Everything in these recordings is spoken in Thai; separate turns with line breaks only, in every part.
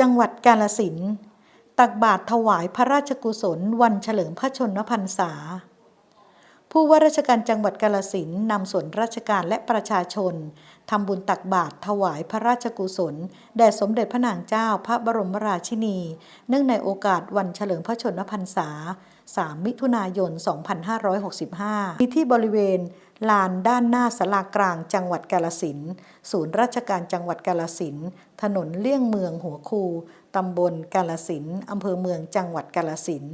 จังหวัดกาลสินตักบาตรถวายพระราชกุศลวันเฉลิมพระชนมพรรษา ผู้ว่าราชการจังหวัดกาลสินนำส่วนราชการและประชาชนทำบุญตักบาตรถวายพระราชกุศล แด่สมเด็จพระนางเจ้าพระบรมราชินี เนื่องในโอกาสวันเฉลิมพระชนมพรรษา 3 มิถุนายน 2565 ที่บริเวณ ลานด้านหน้าสลากลางจังหวัดกาลสินศูนย์ราชการจังหวัดกาลสินถนนเลี่ยงเมืองหัวคูตำบลกาลสินอำเภอเมืองจังหวัดกาลสิน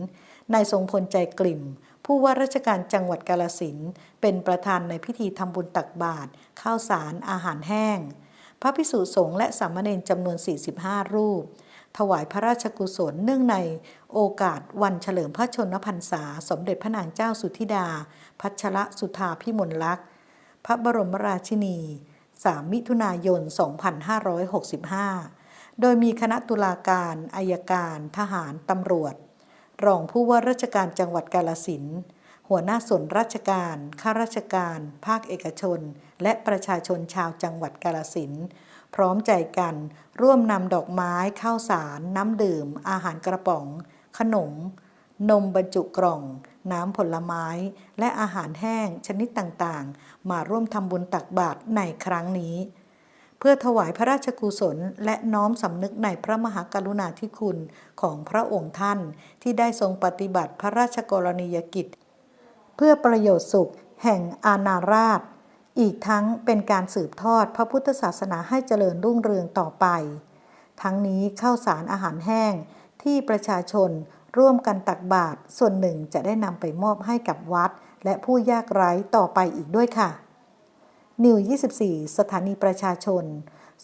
นายทรงพลใจกลิ่ม ผู้ว่าราชการจังหวัดกาลสินเป็นประธานในพิธีทำบุญตักบาตรข้าวสารอาหารแห้ง พระภิกษุสงฆ์และสามเณรจำนวน 45 รูป ถวายพระราชกุศลเนื่องในโอกาสวันเฉลิมพระชนมพรรษา สมเด็จพระนางเจ้าสุธิดา พัชรสุธาพิมลลักษณ์ พระบรมราชินี 3 มิถุนายน 2565 โดยมีคณะตุลาการอายการ ทหาร ตำรวจ รองผู้ว่าราชการจังหวัดกาลสินหัวหน้าส่วนราชการ ข้าราชการ ภาคเอกชน และประชาชนชาวจังหวัดกาลสิน พร้อมใจกัน ร่วมนำดอกไม้ข้าวสาร น้ำดื่ม อาหารกระป๋อง ขนม นมบรรจุกล่อง น้ำผลไม้ และอาหารแห้งชนิดต่างๆ มาร่วมทำบุญตักบาตรในครั้งนี้ เพื่อถวายพระราชกุศล และน้อมสำนึกในพระมหากรุณาธิคุณของพระองค์ท่าน ที่ได้ทรงปฏิบัติพระราชกรณียกิจ เพื่อประโยชน์สุขแห่งอาณาราช อีกทั้งเป็นการสืบทอดพระพุทธศาสนาให้เจริญรุ่งเรืองต่อไป ทั้งนี้ข้าวสารอาหารแห้งที่ประชาชนร่วมกันตักบาตรส่วนหนึ่งจะได้นำไปมอบให้กับวัด และผู้ยากไร้ต่อไปอีกด้วยค่ะ นิว 24 สถานีประชาชน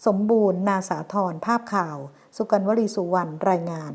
สมบูรณ์นาสาธรภาพข่าว สุกันวลีสุวรรณรายงาน